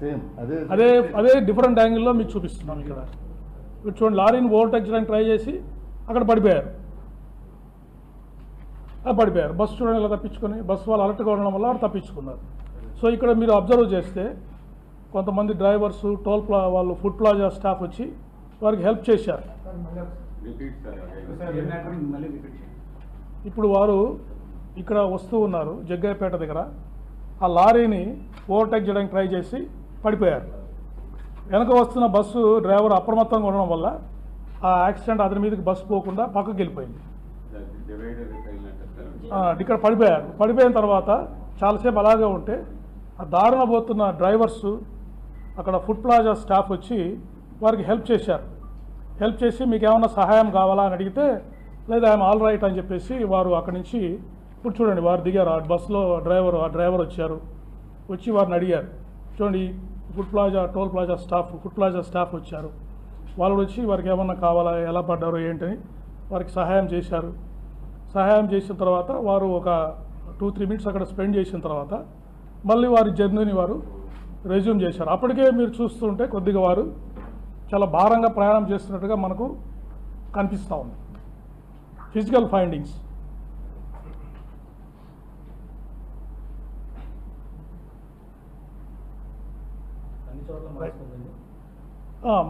Same అదే అదే అదే డిఫరెంట్ యాంగిల్లో మీకు చూపిస్తున్నాం ఇక్కడ. ఇప్పుడు చూడండి లారీని ఓవర్టేక్ చేయడానికి ట్రై చేసి అక్కడ పడిపోయారు. ఆ పడిపోయారు. బస్సు చూడండి ఇలా తప్పించుకొని బస్సు వాళ్ళు అలర్ట్గా ఉండడం వల్ల వాళ్ళు తప్పించుకున్నారు. సో ఇక్కడ మీరు అబ్జర్వ్ చేస్తే కొంతమంది డ్రైవర్స్ టోల్ ప్లా వాళ్ళు ఫుడ్ ప్లాజా స్టాఫ్ వచ్చి వారికి హెల్ప్ చేశారు. రిపీట్ సార్ సార్ విన్నాక మళ్ళీ రిపీట్ చేయండి. ఇప్పుడు వారు ఇక్కడ వస్తూ ఉన్నారు జగ్గయ్యపేట దగ్గర. ఆ లారీని ఓవర్టేక్ చేయడానికి ట్రై చేసి పడిపోయారు. వెనక వస్తున్న బస్సు డ్రైవర్ అప్రమత్తంగా ఉండడం వల్ల ఆ యాక్సిడెంట్ అతని మీదకి బస్సు పోకుండా పక్కకి వెళ్ళిపోయింది. ఇక్కడ పడిపోయారు. పడిపోయిన తర్వాత చాలాసేపు అలాగే ఉంటే ఆ దారుణ పోతున్న డ్రైవర్స్ అక్కడ ఫుడ్ ప్లాజా స్టాఫ్ వచ్చి వారికి హెల్ప్ చేశారు. హెల్ప్ చేసి మీకు ఏమైనా సహాయం కావాలా అని అడిగితే లేదా ఆమె ఆల్ రైట్ అని చెప్పేసి వారు అక్కడి నుంచి ఇప్పుడు చూడండి వారు దిగారు. ఆ బస్సులో డ్రైవర్ ఆ డ్రైవర్ వచ్చారు. వచ్చి వారిని అడిగారు. చూడండి food plaza toll plaza staff food plaza staff వచ్చారు. వాళ్ళు వచ్చి వారికి ఏమన్నా కావాలా ఎలా పడ్డారో ఏంటని వారికి సహాయం చేశారు. సహాయం చేసిన తర్వాత వారు ఒక టూ త్రీ మినిట్స్ అక్కడ స్పెండ్ చేసిన తర్వాత మళ్ళీ వారి జర్నీని వారు రెజ్యూమ్ చేశారు. అప్పటికే మీరు చూస్తుంటే కొద్దిగా వారు చాలా భారంగా ప్రయాణం చేస్తున్నట్టుగా మనకు కనిపిస్తూ ఉంది. ఫిజికల్ ఫైండింగ్స్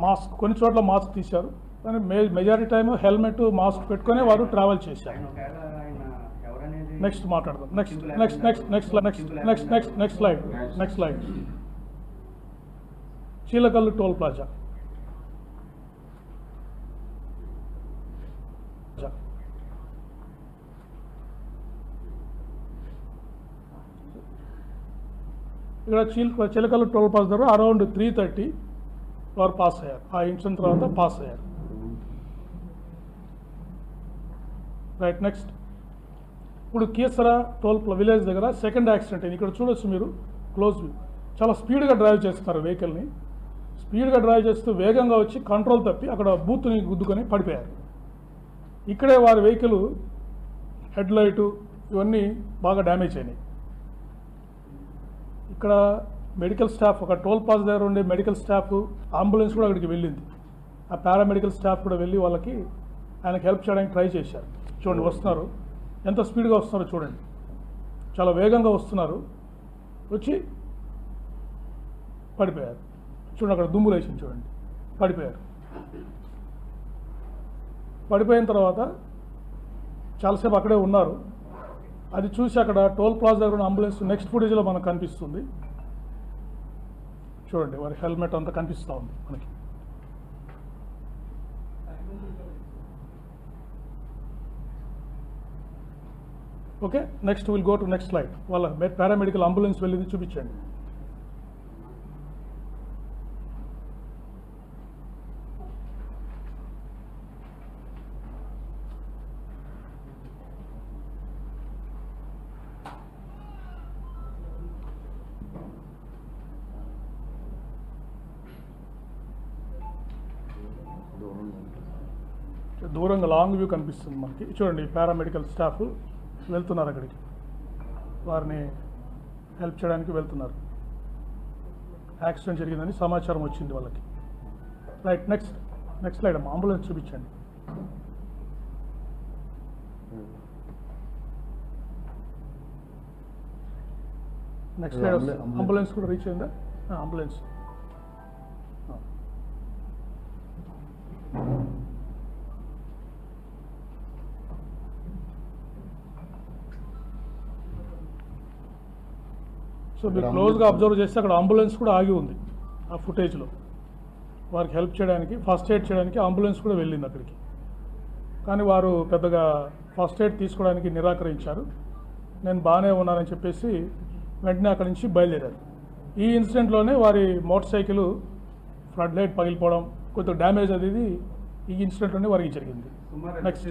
మాస్క్ కొన్ని చోట్ల మాస్క్ తీశారు. కానీ may majority time helmet mask పెట్టుకొని వారు ట్రావెల్ చేశారు. ఆయన ఒకవేళ ఆయన ఎవరనేది? నెక్స్ట్ మాట్లాడదాం. Next next next next next next next next slide next slide Chilakallu toll plaza. ఇక్కడ చీల చిలకల్లు టోల్ ప్లాజా దగ్గర అరౌండ్ త్రీ థర్టీ వారు పాస్ అయ్యారు. ఆ ఇన్సిడెంట్ తర్వాత పాస్ అయ్యారు. Right next. ఇప్పుడు కీసరా టోల్ విలేజ్ దగ్గర సెకండ్ యాక్సిడెంట్ అయింది. ఇక్కడ చూడొచ్చు మీరు క్లోజ్ వ్యూ. చాలా స్పీడ్గా డ్రైవ్ చేస్తున్నారు వెహికల్ని. స్పీడ్గా డ్రైవ్ చేస్తూ వేగంగా వచ్చి కంట్రోల్ తప్పి అక్కడ బూత్ని గుద్దుకొని పడిపోయారు. ఇక్కడే వారి వెహికల్ హెడ్ లైటు ఇవన్నీ బాగా డ్యామేజ్ అయినాయి. ఇక్కడ మెడికల్ స్టాఫ్ ఒక టోల్ పాస్ దగ్గర ఉండే మెడికల్ స్టాఫ్ అంబులెన్స్ కూడా అక్కడికి వెళ్ళింది. ఆ పారామెడికల్ స్టాఫ్ కూడా వెళ్ళి వాళ్ళకి ఆయనకి హెల్ప్ చేయడానికి ట్రై చేశారు. చూడండి వస్తున్నారు. ఎంత స్పీడ్గా వస్తున్నారో చూడండి. చాలా వేగంగా వస్తున్నారు. వచ్చి పడిపోయారు. చూడండి అక్కడ దుమ్ములు వేసింది చూడండి. పడిపోయారు. పడిపోయిన తర్వాత చాలాసేపు అక్కడే ఉన్నారు. అది చూసి అక్కడ టోల్ ప్లాజా దగ్గర ఉన్న అంబులెన్స్ నెక్స్ట్ ఫుటేజ్లో మనకు కనిపిస్తుంది. చూడండి వారి హెల్మెట్ అంతా కనిపిస్తూ ఉంది మనకి. Okay next will go to next slide వాళ్ళ పారామెడికల్ అంబులెన్స్ వెళ్ళింది చూపించండి. దూరంగా లాంగ్ వ్యూ కనిపిస్తుంది మనకి. చూడండి పారామెడికల్ స్టాఫ్ వెళ్తున్నారు అక్కడికి. వారిని హెల్ప్ చేయడానికి వెళ్తున్నారు. యాక్సిడెంట్ జరిగిందని సమాచారం వచ్చింది వాళ్ళకి. రైట్ నెక్స్ట్ నెక్స్ట్ లైట్ అమ్మా. అంబులెన్స్ చూపించండి. Next ambulance- ambulance. అంబులెన్స్ కూడా రీచ్ అయిందా? అంబులెన్స్. సో మీరు క్లోజ్గా అబ్జర్వ్ చేస్తే అక్కడ అంబులెన్స్ కూడా ఆగి ఉంది ఆ ఫుటేజ్లో వారికి హెల్ప్ చేయడానికి ఫస్ట్ ఎయిడ్ చేయడానికి అంబులెన్స్ కూడా వెళ్ళింది అక్కడికి. కానీ వారు పెద్దగా ఫస్ట్ ఎయిడ్ తీసుకోవడానికి నిరాకరించారు. నేను బాగానే ఉన్నానని చెప్పేసి వెంటనే అక్కడి నుంచి బయలుదేరారు. ఈ ఇన్సిడెంట్లోనే వారి మోటార్ సైకిల్ ఫ్లడ్ లైట్ పగిలిపోవడం కొంచెం డ్యామేజ్ అది ఇది ఈ ఇన్సిడెంట్లోనే వారికి జరిగింది. Next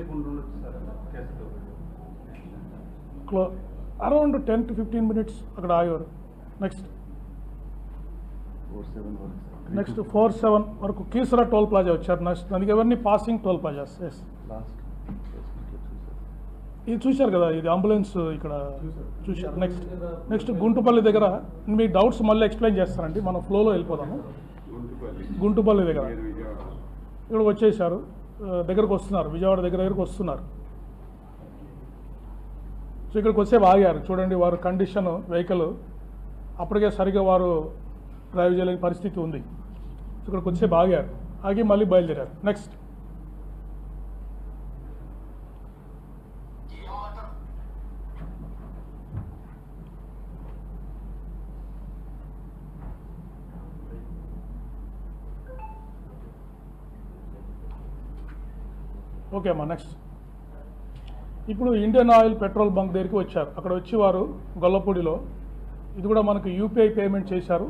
క్లో around ten to fifteen minutes అక్కడ ఆగారు. నెక్స్ట్ నెక్స్ట్ ఫోర్ సెవెన్ వరకు కీసరా టోల్ ప్లాజా వచ్చారు. నెక్స్ట్ దానికి ఎవరిని పాసింగ్ టోల్ ప్లాజాస్. ఎస్ ఇది చూశారు కదా ఇది అంబులెన్స్ ఇక్కడ చూశారు. నెక్స్ట్ నెక్స్ట్ గుంటుపల్లి దగ్గర మీ డౌట్స్ మళ్ళీ ఎక్స్ప్లెయిన్ చేస్తానండి మనం ఫ్లోలో వెళ్ళిపోదాము. గుంటుపల్లి. దగ్గర. ఇక్కడ వచ్చేసారు దగ్గరకు వస్తున్నారు. విజయవాడ దగ్గర దగ్గరకు వస్తున్నారు. సో ఇక్కడికి వచ్చే ఆగారు చూడండి వారు కండిషన్ వెహికల్ అప్పటికే సరిగ్గా వారు డ్రైవ్ చేయలేని పరిస్థితి ఉంది. ఇక్కడ ఇక్కడికి వచ్చే ఆగారు. ఆగి మళ్ళీ బయలుదేరారు. నెక్స్ట్ ఓకే అమ్మా నెక్స్ట్ ఇప్పుడు ఇండియన్ ఆయిల్ పెట్రోల్ బంక్ దగ్గరికి వచ్చారు. అక్కడ వచ్చి వారు గొల్లపూడిలో. ఇది కూడా మనకు యూపీఐ పేమెంట్ చేశారు.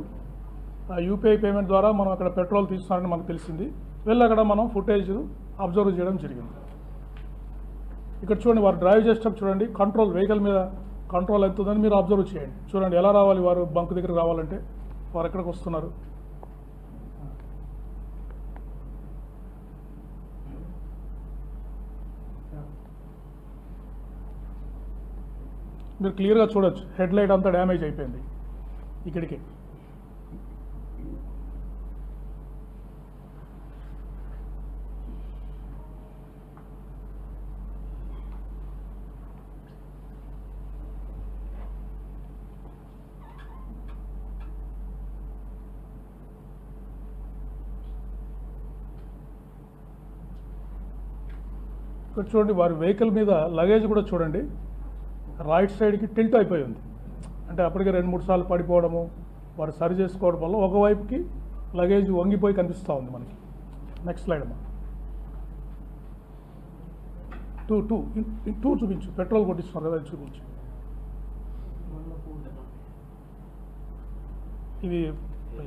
ఆ యూపీఐ పేమెంట్ ద్వారా మనం అక్కడ పెట్రోల్ తీస్తున్నారని మనకు తెలిసింది. వెళ్ళి అక్కడ మనం ఫుటేజ్ అబ్జర్వ్ చేయడం జరిగింది. ఇక్కడ చూడండి వారు డ్రైవ్ చేసేటప్పుడు చూడండి కంట్రోల్ వెహికల్ మీద కంట్రోల్ ఎంత ఉందని మీరు అబ్జర్వ్ చేయండి. చూడండి ఎలా రావాలి వారు బంక్ దగ్గర రావాలంటే వారు ఎక్కడికి వస్తున్నారు? మీరు క్లియర్గా చూడొచ్చు. హెడ్ లైట్ అంతా డ్యామేజ్ అయిపోయింది ఇక్కడికి. ఇక్కడ చూడండి వారి వెహికల్ మీద లగేజ్ కూడా చూడండి. రైట్ సైడ్కి టిల్ట్ అయిపోయి ఉంది. అంటే అప్పటికే రెండు మూడు సార్లు పడిపోవడము వారు సరి చేసుకోవడం వల్ల ఒకవైపుకి లగేజ్ వంగిపోయి కనిపిస్తూ ఉంది మనకి. నెక్స్ట్ స్లైడ్ అమ్మా. టూ టూ టూ చూపించు. పెట్రోల్ కొట్టిస్తున్నారు కదా చూపించు. ఇది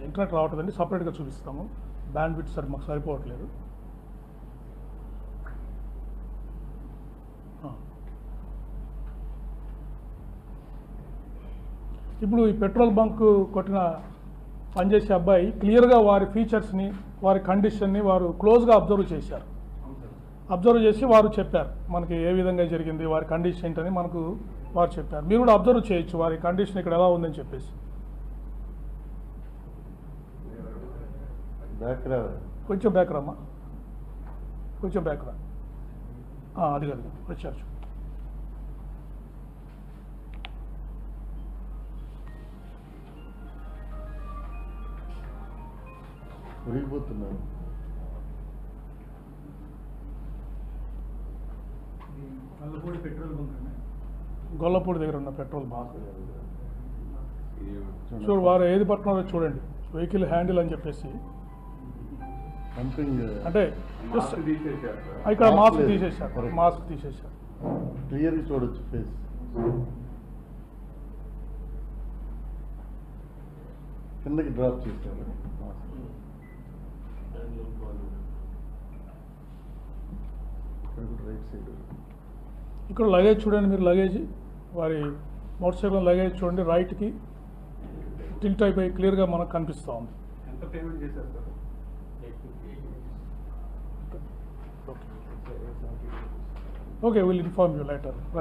ఇంటర్నెట్ రావట్లేదండి సపరేట్గా చూపిస్తాము. బ్యాండ్ బిట్ సరి మాకు సరిపోవట్లేదు ఆ. ఇప్పుడు ఈ పెట్రోల్ బంక్ కొట్టిన పనిచేసే అబ్బాయి క్లియర్గా వారి ఫీచర్స్ని వారి కండిషన్ని వారు క్లోజ్గా అబ్జర్వ్ చేశారు. అబ్జర్వ్ చేసి వారు చెప్పారు మనకి ఏ విధంగా జరిగింది వారి కండిషన్ ఏంటని మనకు వారు చెప్పారు. మీరు కూడా అబ్జర్వ్ చేయొచ్చు వారి కండిషన్ ఇక్కడ ఎలా ఉందని చెప్పేసి. కొంచెం బ్యాక్ రమ్మా కొంచెం బ్యాక్ రా అది కాదు. వచ్చారు. అండి. గొల్లపూడి దగ్గర ఉన్న పెట్రోల్ బంక్. ఇది చూడు వారు ఏది పట్టుకున్నారో చూడండి. వెహికల్ హ్యాండిల్ అని చెప్పేసి. సంథింగ్ అంటే మాస్క్ ఇక్కడ మాస్క్ Correct. మాస్క్ తీసేశారు. క్లియర్గా చూడొచ్చు ఫేస్ కిందకి డ్రాప్ చేశారు. సైడ్ ఇక్కడ లగేజ్ చూడండి మీరు లగేజ్ వారి మోటార్ సైకిల్ లగేజ్ చూడండి రైట్కి టిల్ట్ అయిపోయి క్లియర్గా మనకు కనిపిస్తూ ఉంది. Okay will inform you later